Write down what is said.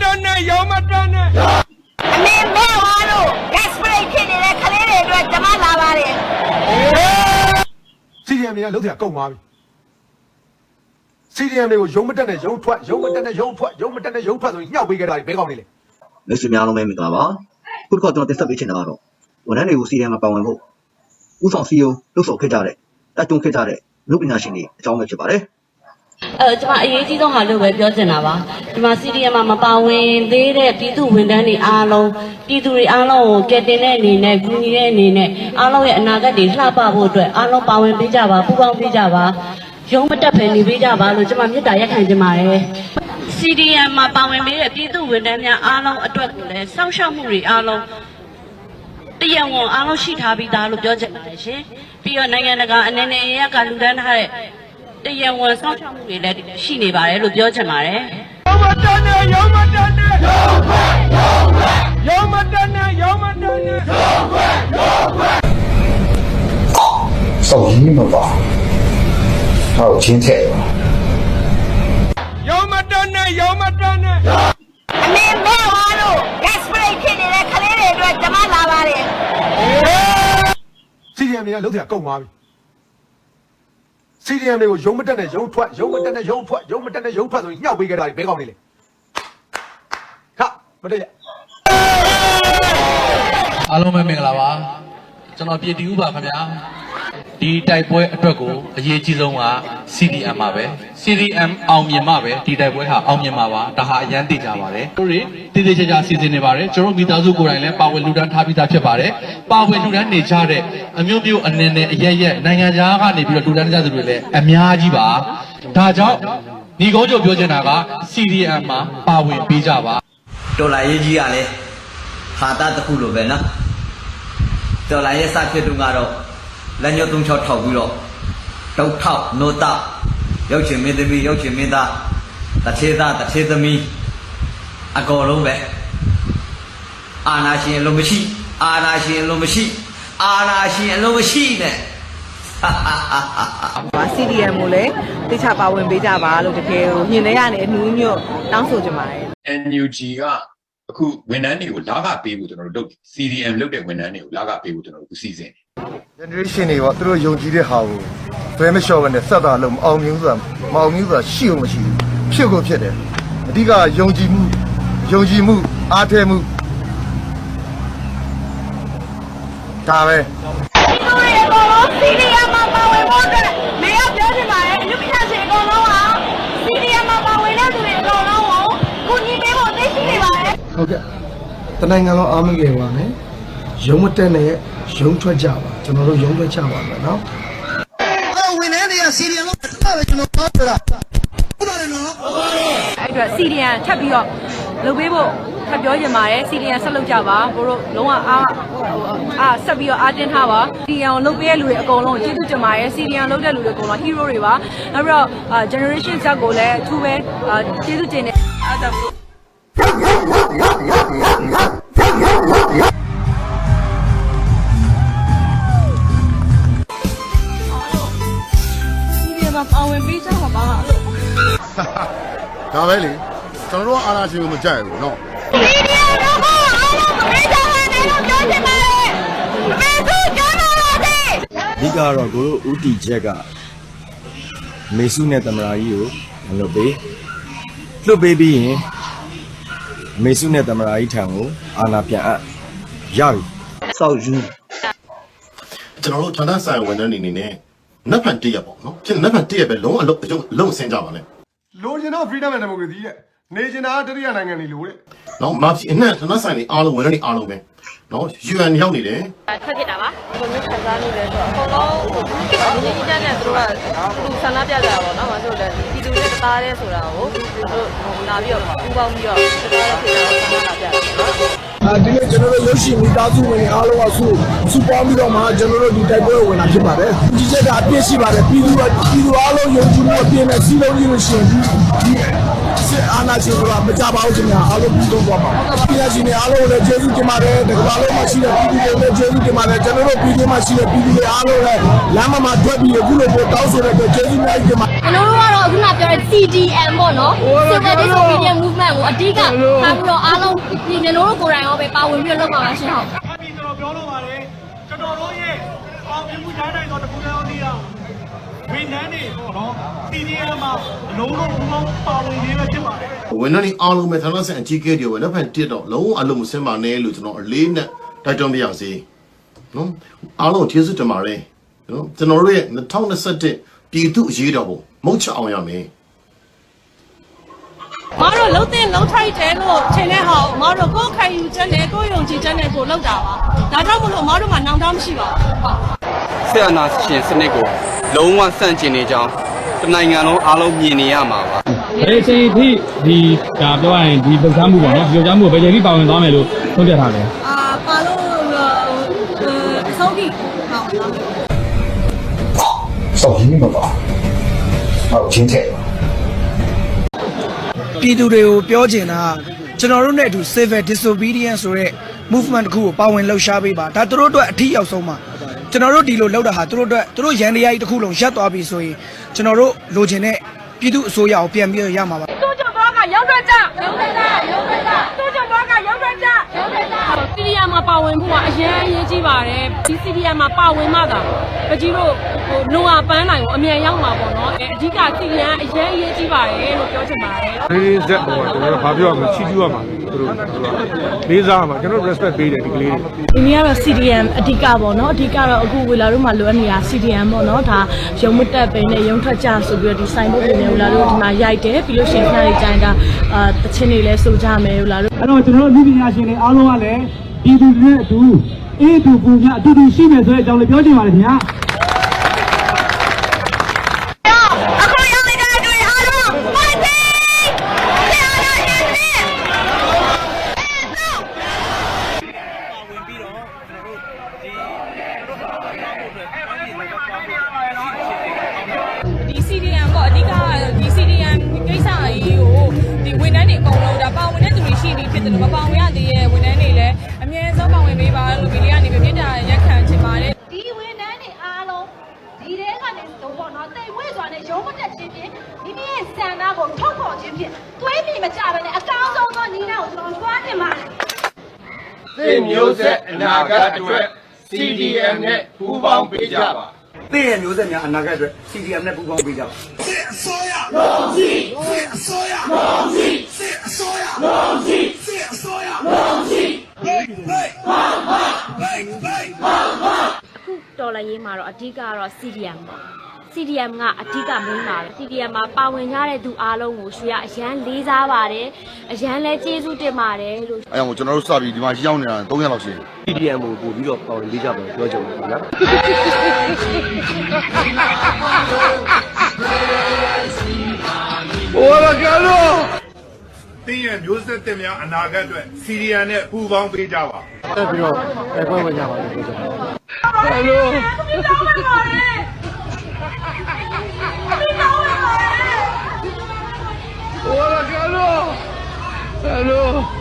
တန်းနဲ့ရောမတန်းနဲ့အမေမဲဝါလို့ gas spray ဖြစ်နေတဲ့ကလေးတွေအတွက်ကျွန်မလာပါတယ်စီရီယမ်တွေကလုံးထရကုန်သွားပြီစီရီယမ်တွေကိုရုံမတက်နဲ့ရုံထွက်ရုံမတက်နဲ့ရုံထွက်ရုံမတက်နဲ့ရုံထွက်ဆိုရင်ညှောက်ပေးကြတာဘဲကောင်းနေလေမိတ်ဆွေများအားလုံးပဲမင်္ဂလာပါခုတစ်ခါကျွန်တော်တက်ဆက်ပေးချင်တာကတော့ဝန်ထမ်းတွေကိုစီရန်မှာပါဝင်ဖို့ဥဆောင်စီယိုလှုပ်ဆောင်ခဲ့ကြတဲ့တိုက်တွန်းခဲ့ကြတဲ့လူပညာရှင်တွေအကြောင်းပဲဖြစ်ပါတယ် အဲကျွန်မအရေးကြီးဆုံးဟာလို့ပဲပြောချင်တာပါဒီမှာ CDM မှာမပါဝင်သေးတဲ့ပြည်သူဝန်ထမ်းတွေအားလုံးပြည်သူတွေအားလုံးကိုကယ်တင်တဲ့အနေနဲ့ကူညီတဲ့အနေနဲ့အားလုံးရဲ့အနာဂတ်တွေလှပဖို့အတွက်အားလုံးပါဝင်ပေးကြပါပူးပေါင်းပေးကြပါရုံးမတက်ဖယ်နေပေးကြပါလို့ကျွန်မမေတ္တာရက်ခံချင်ပါတယ် CDM မှာပါဝင်ပေးတဲ့ပြည်သူဝန်ထမ်းများအားလုံးအတွက်ကိုလည်းစောင့်ရှောက်မှုတွေအားလုံးတရားဝင်အားလုံးရှိထားပြီးသားလို့ပြောချင်ပါတယ်ရှင်။ပြီးတော့နိုင်ငံတကာအနေနဲ့အရက်ကလူဒန်းထားတဲ့ တရားဝင်စောင့်ရှောက်မှုတွေလည်းရှိနေပါတယ်လို့ပြောချင်ပါတယ်။ ရောမတန်းနဲ့ရောမတန်းနဲ့ရောခွဲရောခွဲရောမတန်းနဲ့ရောမတန်းနဲ့ 手艺没吧？还有青菜吧？ ရောမတန်းနဲ့ရောမတန်းနဲ့ အမေမဲဝါလို့ gas spray ဖြစ်နေတဲ့ကလေးတွေအတွက်ကျွန်မလာပါတယ် စီရီယမ်တွေကလုံးထရကုန်သွားပြီ စီရီယမ်တွေကိုရုံမတက်နဲ့ရုံထွက်ရုံမတက်နဲ့ရုံထွက်ရုံမတက်နဲ့ရုံထွက်ဆိုရင်ညှောက်ပေးကြတာဘဲကောင်းနေလေဟာမတည့်ရအားလုံးပဲမင်္ဂလာပါကျွန်တော်ပြည်တီဦးပါခင်ဗျာ ဒီတိုက်ပွဲအတွက်ကိုအရေးကြီးဆုံးက CDM ပါပဲ CDM အောင်မြင်မှပဲဒီတိုက်ပွဲဟာအောင်မြင်မှာပါဒါဟာအရန်သိကြပါတယ်တို့တွေတည်တည်ချာချာစီစဉ်နေပါတယ်ကျွန်တော်မိသားစုကိုယ်တိုင်လည်းပါဝင်လူဒန်းထားပြီးသားဖြစ်ပါတယ်ပါဝင်လူဒန်းနေကြတဲ့အမျိုးမျိုးအနေနဲ့အရက်ရက်နိုင်ငံခြားကနေပြီးတော့လူဒန်းကြသူတွေလည်းအများကြီးပါဒါကြောင့်ညီကုန်းချုပ်ပြောချင်တာက CDM မှာပါဝင်ပေးကြပါတော်လာရေးကြီးကလည်းဟာတာတစ်ခုလိုပဲနော်တော်လာရေးစဖြစ်တုန်းကတော့ လက်ညှိုးသုံးချောက်ထောက်ပြီးတော့တုတ်ထောက်နိုတောက်ရုပ်ရှင်မင်းသမီးရုပ်ရှင်မင်းသားတစ်သေးသားတစ်သေးသမီးအကုန်လုံးပဲအာနာရှင်အလုံးမရှိအာနာရှင်အလုံးမရှိအာနာရှင်အလုံးမရှိနဲ့ပါ CDM ကိုလည်းတိကျပါဝင်ပေးကြပါလို့တကယ်ကိုညင်နေရနေအနှူးညွတ်တောင်းဆိုကြပါတယ် NUG ကအခုဝန်ထမ်းတွေကိုလာကပေးဖို့ကျွန်တော်တို့လုပ် CDM လုပ်တဲ့ဝန်ထမ်းတွေကိုလာကပေးဖို့ကျွန်တော်တို့အခုစီစဉ်တယ် generation တွေပေါ့သူတို့ယုံကြည်တဲ့ဟာကိုဘယ်မလျှော့ဘဲနဲ့ဆက်တာလို့မအောင်မြင်ဘူးဆိုတာမအောင်မြင်ဘူးဆိုတာရှိအောင်မရှိဘူးဖြစ်ကိုဖြစ်တယ်အဓိကယုံကြည်မှုယုံကြည်မှုအားထည့်မှုဒါပဲဒီလိုတွေအကုန်လုံး CDM မှာပါဝင်ဖို့အတွက်မေရပြောချင်ပါတယ်အညပညာရှင်အကုန်လုံးဟာ CDM မှာပါဝင်တဲ့သူတွေအကုန်လုံးကိုကူညီပေးဖို့သိရှိနေပါတယ်ဟုတ်ကဲ့တနိုင်ငံလုံးအားမငယ်ပါနဲ့ ရုံမတက်နဲ့ရုံထွက်ကြပါကျွန်တော်တို့ရုံထွက်ကြပါမယ်နော်အဲ့အတွက် CDM ထပ်ပြီးတော့လုပ်ပေးဖို့ထပ်ပြောချင်ပါတယ် CDM ဆက်လုပ်ကြပါဘို့တို့လုံးဝအားဟိုအားဆက်ပြီးတော့အားတင်းထားပါ CDM ကိုလုပ်ပေးတဲ့လူတွေအကုန်လုံးကိုကျေးဇူးတင်ပါတယ် CDM လုပ်တဲ့လူတွေအကုန်လုံး hero တွေပါနောက်ပြီးတော့အာ generation Z ကိုလည်းအထူးပဲအာကျေးဇူးတင်တယ်အားကြောင့်မို့ CDM မှာပါဝင်ပေးကြပါပါလို့ ဒါပဲလေကျွန်တော်တို့အာနာရှင်ကိုမကြိုက်ဘူးเนาะ CDM တော့အားလုံးမပေးကြပါနဲ့လို့ပြောချင်ပါတယ်မေသူကျမ်းပါပါစေ အဓိကတော့ကိုတို့ဥတီချက်ကမေစုနဲ့တမရာကြီးကိုမလွတ်ပေးလွတ်ပေးပြီးရင်မေစုနဲ့တမရာကြီးထံကိုအာနာပြန်အပ်ရပြီ စောက်ယူ ကျွန်တော်တို့ဌာနဆိုင်ဝန်ထမ်းတွေအနေနဲ့ နက်ဖန်တည့်ရပေါ့နော်ဖြစ်နက်ဖန်တည့်ရပဲလုံးဝအလုံးအကျုံးလုံးဆင်းကြပါနဲ့လိုချင်တော့ freedom and democracy တဲ့နေချင်တာတတိယနိုင်ငံတွေလိုတဲ့နော်မာဖီအနှံ့ဌာနဆိုင်တွေအားလုံးဝန်ထမ်းတွေအားလုံးပဲနော် UN ရောက်နေတယ်ထွက်ဖြစ်တာပါဘယ်လိုခံစားလို့လဲဆိုတော့အကုန်လုံးဟိုဒီကြီးကြီးနဲ့သူတို့ကသူဆန္ဒပြကြတာပေါ့နော်မဆိုလည်းဒီလူတွေတသားရဲဆိုတာကိုသူတို့ဟိုလာပြီးတော့ပူပေါင်းပြီးတော့တသားရဲဖြစ်တော့ဆန္ဒလာပြတယ်နော်အဲ ဒီနေ့ကျွန်တော်တို့ရုပ်ရှင်မိသားစုဝင်အားလုံးအဆူစူပေါင်းပြီးတော့မှကျွန်တော်တို့ဒီတိုက်ပွဲကိုဝင်လာဖြစ်ပါတယ်ဒီချက်ကအပြည့်ရှိပါတယ်ပြည်သူကပြည်သူအားလုံးယုံကြည်မှုအပြည့်နဲ့စီးလုံးရင်းလို့ရှိရင်ဒီ ဒီစစ်စစ်အာဏာရှင်ဆိုတာမကြပါဘူးခင်ဗျာအားလုံးပြီးဆုံးသွားပါပညာရှင်တွေအားလုံးလည်းကျေးဇူးတင်ပါတယ်တကမ္ဘာလုံးမှာရှိတဲ့ပြည်သူတွေလည်းကျေးဇူးတင်ပါတယ်ကျွန်တော်တို့ပြည်သူမှာရှိတဲ့ပြည်သူတွေအားလုံးလည်းလမ်းမမှာထွက်ပြီးအခုလိုပို့တောင်းဆိုတဲ့အတွက်ကျေးဇူးများကြီးတင်ပါတယ်ကျွန်တော်တို့ကတော့အခုနပြောတဲ့ CDM ပေါ့နော် Civil Disobedience Movement ကိုအဓိကထားပြီးတော့အားလုံးဒီကျွန်တော်တို့ကိုယ်တိုင်ရောပဲပါဝင်ပြီးတော့လုပ်ပါပါရှင်ဟုတ် အောင်မြင်မှုတိုင်းတိုင်းတော့တစ်ခုတည်းအောင်သိရအောင်ဝန်ထမ်းတွေပေါ့နော် CDM မှာအလုံးလုံးဘူးလုံးပါဝင်နေပဲဖြစ်ပါတယ်ဝန်ထမ်းတွေအားလုံးပဲဌာနဆိုင်အကြီးအကဲတွေပဲလက်ဖက်တစ်တော့လုံးဝအလုံးမစင်ပါနဲ့လို့ကျွန်တော်အလေးနဲ့တိုက်တွန်းပြရစီနော်အားလုံးကျေးဇူးတင်ပါတယ်နော်ကျွန်တော်တို့ရဲ့2021ပြည်သူ့အရေးတော်ပုံမုတ်ချအောင်ရမယ် မတို့လှုပ်တဲ့လှုပ်ထိုက်တယ်လို့ထင်တဲ့ဟာကိုမတို့ကိုယ်ခံယူချက်နဲ့ကိုယ်ယုံကြည်ချက်နဲ့ကိုလှုပ်တာပါဒါကြောင့်မလို့မတို့မှာနောင်တမရှိပါဘူးဆရာနာရှင်စနစ်ကိုလုံးဝဆန့်ကျင်နေကြောင်းတနိုင်ငံလုံးအားလုံးမြင်နေရမှာပါဘယ်ချိန်ထိဒီဒါပြောရရင်ဒီပုံစံမှုပေါ့နော်ဒီပုံစံမှုဘယ်ချိန်ထိပါဝင်သွားမယ်လို့သုံးပြထားလဲအာပါလို့အဆုံးထိပါဝင်သွားမယ်ဆောက်ရင်းမပါဟုတ်ချင်းထဲ ည်သူတွေကိုပြောချင်တာကျွန်တော်တို့နဲ့အတူ civil disobedience ဆိုတဲ့ movement တစ်ခုကိုပါဝင်လှုပ်ရှားပေးပါဒါသူတို့အတွက်အထီးရောက်ဆုံးပါကျွန်တော်တို့ဒီလိုလှုပ်တာဟာသူတို့အတွက်သူတို့ရန်တရားကြီးတစ်ခုလုံးရပ်သွားပြီဆိုရင်ကျွန်တော်တို့လိုချင်တဲ့ပြည်သူအစိုးရကိုပြန်ပြီးတော့ရမှာပါသူ့ကြောင့်ဘောကရုံးထွက်ကြရုံးထွက်ကြရုံးထွက်ကြသူ့ကြောင့်ဘောကရုံးထွက်ကြရုံးထွက်ကြ စီရီယာမှာပါဝင်ဖို့ကအရင်အရေးကြီးပါတယ်ဒီစီရီယာမှာပါဝင်မှသာပကြီးတို့ဟိုနိုဝပန်းနိုင်ကိုအမြန်ရောက်မှာပေါ့နော်အဲအဓိကစီရီယာအရင်အရေးကြီးပါတယ်လို့ပြောချင်ပါတယ်လေးဆက်ပေါ်ကျွန်တော်တို့ဘာပြောရမလဲချီးကျူးရမှာသူတို့လေးစားရမှာကျွန်တော် respect ပေးတယ်ဒီကလေးတွေဒီနေ့ကတော့ CDM အဓိကပေါ့နော်အဓိကတော့အခုဝေလာတို့မှာလိုအပ်နေတာ CDM ပေါ့နော်ဒါရုံမတက်ပဲနဲ့ရုံထွက်ကြဆိုပြီးတော့ဒီဆိုင်ဘုတ်တွေနဲ့ဝေလာတို့ဒီမှာရိုက်တယ်ပြီးလို့ရှိရင်ခဏလေးကြိုင်တာအာတချင်းတွေလည်းဆိုကြမယ်ဝေလာတို့အဲ့တော့ကျွန်တော်တို့လူပညာရှင်တွေအားလုံးကလည်း ပြည်သူတွေနဲ့အတူအေးတူပူမြအတူတူရှိမယ်ဆိုတဲ့အကြောင်းလေးပြောချင်ပါတယ်ခင်ဗျာ ပါဝင်တဲ့သူတွေရှိနေဖြစ်တယ်လို့မပါဝင်ရသေးရဲ့ဝန်ထမ်းတွေလည်းအမြဲဆုံးပါဝင်ပေးပါလို့ဒီလေးကနေပြပြတာရက်ခံချင်ပါတယ်ဒီဝန်ထမ်းတွေအားလုံးဒီတဲကနေတော့ပေါ့နော်တိတ်ဝဲစွာနဲ့ရုံးမတက်ခြင်းဖြင့်ဒီနေ့ရဲ့ဆန္ဒကိုထုတ်ဖော်ခြင်းဖြင့်သွေးမိမကြဘဲနဲ့အကောင်းဆုံးသောညီနောင်ကိုကျွန်တော်တွားတင်ပါတယ်သင်မျိုးဆက်အနာဂတ်အတွက် CDM နဲ့ပူးပေါင်းပေးကြပါသင်ရဲ့မျိုးဆက်များအနာဂတ်အတွက် CDM နဲ့ပူးပေါင်းပေးကြပါ တော်လည်းရေးမှာတော့အဓိကကတော့ CDM ပေါ့ CDM ကအဓိက main ပါပဲ CDM မှာပါဝင်ကြတဲ့သူအားလုံးကိုရွှေကအရန်လေးစားပါတယ်အရန်လဲကျေးဇူးတင်ပါတယ်လို့အဲကြောင့်ကျွန်တော်တို့စပြီးဒီမှာရောက်နေတာ3ရက်လောက်ရှိတယ် CDM ကိုပို့ပြီးတော့ပါဝင်ပေးကြပါလို့ပြောချင်တယ်ခင်ဗျာ သင်ရဲ့မျိုးဆက်သစ်များအနာဂတ်အတွက်စီရီယံနဲ့ပူးပေါင်းပေးကြပါတက်ပြီးတော့အဲပွဲဝင်ကြပါလို့ပြောချင်ပါတယ်ဟယ်လိုဟောလာကလောဟယ်လို